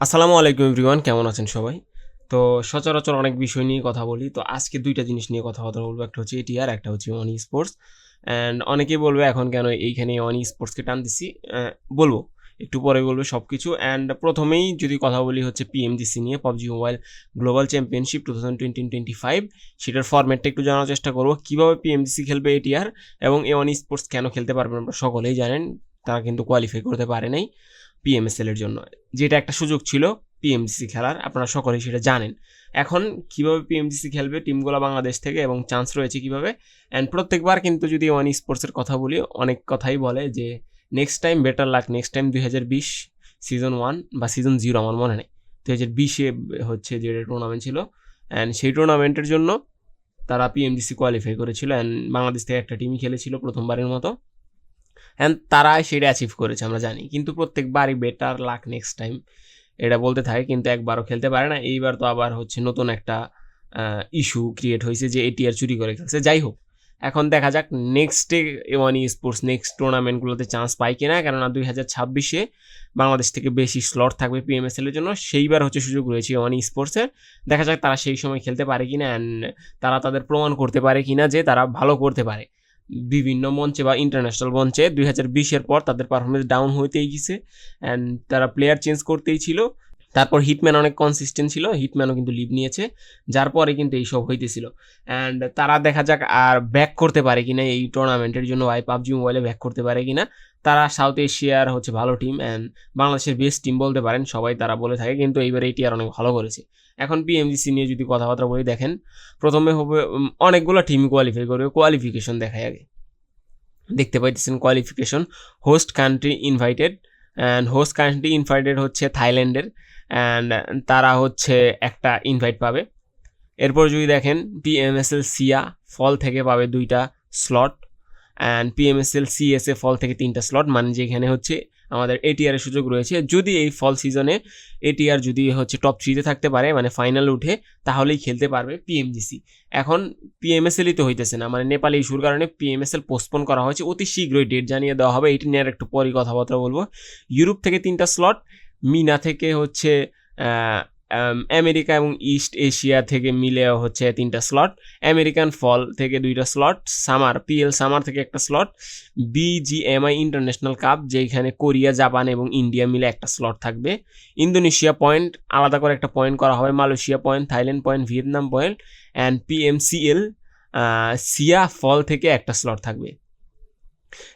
আসসালামু আলাইকুম এভরিওয়ান কেমন আছেন সবাই? তো সচরাচর অনেক বিষয় নিয়ে কথা বলি। তো আজকে দুইটা জিনিস নিয়ে কথা কথা বলব একটা হচ্ছে এটিআর একটা হচ্ছে অনি স্পোর্টস অ্যান্ড অনেকেই বলবে এখন কেন এইখানে অনি স্পোর্টসকে টান আহ, বলব। একটু পরে বলব সব কিছু অ্যান্ড প্রথমেই যদি কথা বলি হচ্ছে পিএমজিসি নিয়ে PUBG mobile global championship two thousand twenty twenty five সেটার ফরম্যাটটা একটু জানার চেষ্টা করব। কীভাবে পিএমজিসি খেলবে এটিআর এবং এ অনি স্পোর্টস কেন খেলতে পারবেন আমরা সকলেই জানেন তারা কিন্তু কোয়ালিফাই করতে পারে নাই। পিএমএসএল এর জন্য। যেটা একটা সুযোগ ছিল পিএমসি খেলার, আপনারা সকলেই সেটা জানেন। এখন কীভাবে পিএমসি খেলবে টিমগুলো বাংলাদেশ থেকে এবং চান্স রয়েছে কীভাবে? অ্যান্ড প্রত্যেকবার কিন্তু যদি ওয়ান স্পোর্টসের কথা বলি, অনেক কথাই বলে যে next time better luck next time দুই হাজার বিশ সিজন ওয়ান বা সিজন জিরো আমার মনে নেই। দুই হাজার বিশে হচ্ছে যে টুর্নামেন্ট ছিল। অ্যান্ড সেই টুর্নামেন্টের জন্য তারা পিএমডিসি কোয়ালিফাই করেছিল। অ্যান্ড বাংলাদেশ থেকে একটা টিমই খেলেছিল প্রথমবারের মতো। অ্যান্ড তারা সেটা অ্যাচিভ করেছে, আমরা জানি। কিন্তু প্রত্যেকবারই বেটার লাক নেক্সট টাইম এটা বলতে থাকে, কিন্তু একবারও খেলতে পারে না। এইবার তো আবার হচ্ছে নতুন একটা ইস্যু ক্রিয়েট হয়েছে যে এটি আর চুরি করে খেলছে। যাই হোক, এখন দেখা যাক নেক্সটে ওয়ান স্পোর্টস নেক্সট টুর্নামেন্টগুলোতে চান্স পায় কিনা। কেননা দুই হাজার ছাব্বিশে বাংলাদেশ থেকে বেশি স্লট থাকবে পিএমএসএল এর জন্য। সেইবার হচ্ছে সুযোগ রয়েছে ওয়ান স্পোর্টসের দেখা যাক তারা সেই সময় খেলতে পারে কিনা অ্যান্ড তারা তাদের প্রমাণ করতে পারে কিনা যে তারা ভালো করতে পারে। বিভিন্ন মঞ্চে বা ইন্টারন্যাশনাল মঞ্চে দুই হাজার বিশের পর তাদের পারফরমেন্স ডাউন হইতেই গেছে অ্যান্ড তারা প্লেয়ার চেঞ্জ করতেই ছিল। তারপর হিটম্যান অনেক কনসিস্টেন্ট ছিল হিটম্যানও কিন্তু লিভ নিয়েছে, যার পরে কিন্তু এইসব হইতেছিল। অ্যান্ড তারা দেখা যাক আর ব্যাক করতে পারে কিনা এই টুর্নামেন্টের জন্য ওয়াই পাবজি মোবাইলে ব্যাক করতে পারে কিনা। তারা সাউথ এশিয়ার হচ্ছে ভালো টিম অ্যান্ড বাংলাদেশের বেস্ট টিম বলতে পারেন, সবাই তারা বলে থাকে, কিন্তু এইবার এইটি আর অনেক ভালো করেছে। এখন পিএমজিসি নিয়ে যদি কথাবার্তা বলি, দেখেন, প্রথমে হবে অনেকগুলো টিম কোয়ালিফাই করবে কোয়ালিফিকেশন দেখায় আগে। দেখতে পাইতেছেন qualification host country invited and host country invited হচ্ছে থাইল্যান্ডের। অ্যান্ড তারা হচ্ছে একটা ইনভাইট পাবে। এরপর যদি দেখেন পিএমএসএল সিয়া ফল থেকে পাবে দুইটা slot and PMSL CSA fall থেকে তিনটা স্লট মানে যেখানে হচ্ছে আমাদের এটিআর এর সুযোগ রয়েছে। যদি এই ফল সিজনে এটিআর যদি হচ্ছে টপ থ্রিতে থাকতে পারে মানে ফাইনাল উঠে, তাহলেই খেলতে পারবে পিএমজিসি এখন পিএমএসএলই তো হইতেছে না মানে নেপালে ইস্যুর কারণে পিএমএসএল পোস্টপোন করা হয়েছে। অতি শীঘ্রই ডেট জানিয়ে দেওয়া হবে। এটি নিয়ে আর একটু পরই কথাবার্তা বলব। ইউরোপ থেকে তিনটা স্লট মিনা থেকে হচ্ছে আমেরিকা এবং ইস্ট এশিয়া থেকে মিলে হচ্ছে তিনটা স্লট আমেরিকান ফল থেকে দুইটা স্লট সামার পিএল সামার থেকে একটা স্লট বিজিএমআই ইন্টারন্যাশনাল কাপ যেখানে কোরিয়া জাপান এবং ইন্ডিয়া মিলে একটা স্লট থাকবে। ইন্দোনেশিয়া পয়েন্ট আলাদা করে একটা পয়েন্ট করা হবে Malaysia point Thailand point Vietnam point and PMCL SEA fall থেকে একটা স্লট থাকবে।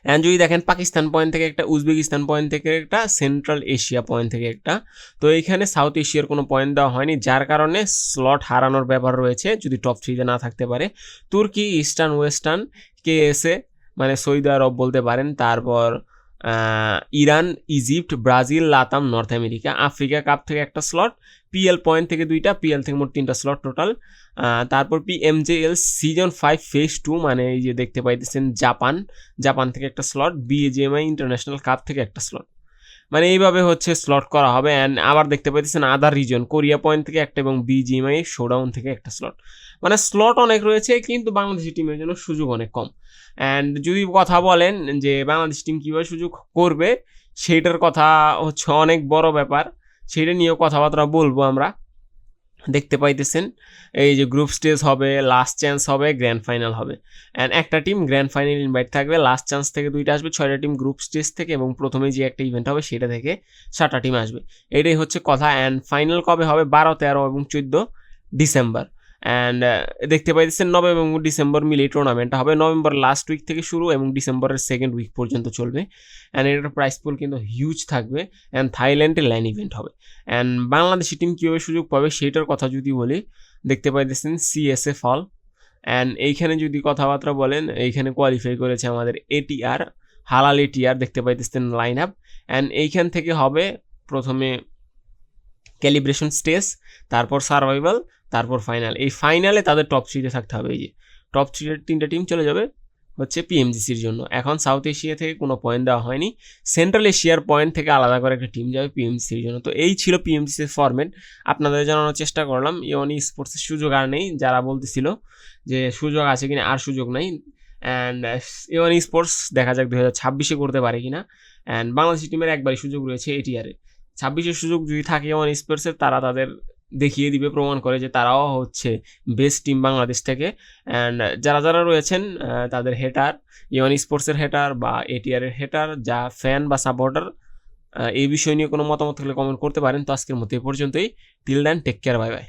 অ্যান্ড যদি দেখেন পাকিস্তান পয়েন্ট থেকে একটা, উজবেকিস্তান পয়েন্ট থেকে একটা সেন্ট্রাল এশিয়া পয়েন্ট থেকে একটা, তো এইখানে সাউথ এশিয়ার কোনো পয়েন্ট দেওয়া হয়নি, যার কারণে স্লট হারানোর ব্যাপার রয়েছে, যদি টপ থ্রিতে না থাকতে পারে। তুর্কি ইস্টার্ন ওয়েস্টার্ন কেএসএ মানে সৌদি আরব বলতে পারেন, তারপর Iran, Egypt, Brazil, LATAM, North America, Africa cup থেকে একটা স্লট পিএল পয়েন্ট থেকে দুইটা, পিএল থেকে মোট তিনটা স্লট টোটাল তারপর P M J L season five phase two মানে এই যে দেখতে পাইতেছেন জাপান জাপান থেকে একটা স্লট বিএজিএমআই ইন্টারন্যাশনাল কাপ থেকে একটা স্লট মানে এইভাবে হচ্ছে স্লট করা হবে অ্যান্ড আবার দেখতে পাইতেছেন আদার রিজন কোরিয়া পয়েন্ট থেকে একটা এবং বিজিএমআই শোডাউন থেকে একটা স্লট মানে স্লট অনেক রয়েছে কিন্তু বাংলাদেশি টিমের জন্য সুযোগ অনেক কম। অ্যান্ড যদি কথা বলেন যে বাংলাদেশ টিম কীভাবে সুযোগ করবে, সেইটার কথা হচ্ছে অনেক বড় ব্যাপার। সেটা নিয়েও কথাবার্তা বলব আমরা। দেখতে পাইতেছেন। এই যে গ্রুপ স্টেজ হবে লাস্ট চান্স হবে গ্র্যান্ড ফাইনাল হবে। অ্যান্ড একটা টিম গ্র্যান্ড ফাইনাল ইনভাইট থাকবে লাস্ট চান্স থেকে দুইটা আসবে, ছয়টা টিম গ্রুপ স্টেজ থেকে এবং প্রথমে যে একটা ইভেন্ট হবে সেটা থেকে সাতটা টিম আসবে। এটাই হচ্ছে কথা। অ্যান্ড ফাইনাল কবে হবে? বারো, তেরো এবং চোদ্দ ডিসেম্বর অ্যান্ড দেখতে পাইতেছেন নভেম্বর এবং ডিসেম্বর মিলিয়ে টুর্নামেন্টটা হবে। নভেম্বর লাস্ট উইক থেকে শুরু এবং ডিসেম্বরের সেকেন্ড উইক পর্যন্ত চলবে। অ্যান্ড এটার প্রাইস পুল কিন্তু হিউজ থাকবে। অ্যান্ড থাইল্যান্ডে ল্যান্ড ইভেন্ট হবে। অ্যান্ড বাংলাদেশি টিম কীভাবে সুযোগ পাবে সেটার কথা যদি বলি, দেখতে পাইতেছেন সিএসএ ফল অ্যান্ড এইখানে যদি কথাবার্তা বলেন, এইখানে কোয়ালিফাই করেছে আমাদের এটিআর হালাল এটিআর দেখতে পাইতেছেন লাইন আপ অ্যান্ড এইখান থেকে হবে প্রথমে ক্যালিব্রেশন স্টেজ তারপর সার্ভাইভাল তারপর ফাইনাল এই ফাইনালে তাদের টপ থ্রিতে থাকতে হবে, এই যে। টপ থ্রির তিনটা টিম চলে যাবে হচ্ছে পিএমজিসির জন্য। এখন সাউথ এশিয়া থেকে কোনো পয়েন্ট দেওয়া হয়নি। সেন্ট্রাল এশিয়ার পয়েন্ট থেকে আলাদা করে একটা টিম যাবে পিএমসির জন্য। তো এই ছিল পিএমসির ফরম্যাট আপনাদের জানানোর চেষ্টা করলাম। ইওনি স্পোর্টসের সুযোগ আর নেই। যারা বলতেছিল যে সুযোগ আছে কিনা, আর সুযোগ নেই। অ্যান্ড ইওনি স্পোর্টস দেখা যাক দু হাজার ছাব্বিশে করতে পারে কিনা। অ্যান্ড বাংলাদেশ টিমের একবারই সুযোগ রয়েছে এটি এটিআরে ছাব্বিশের সুযোগ যদি থাকে যেমন স্পোর্টসের তারা তাদের দেখিয়ে দিবে, প্রমাণ করে যে তারাও হচ্ছে বেস্ট টিম বাংলাদেশ থেকে। অ্যান্ড যারা যারা রয়েছেন তাদের হেটার ইয়ন স্পোর্টসের হেটার বা এটিআরের হেটার যা ফ্যান বা সাপোর্টার এই বিষয় নিয়ে কোনো মতামত থাকলে কমেন্ট করতে পারেন। তো আজকের মতো এই পর্যন্তই। Till then take care bye bye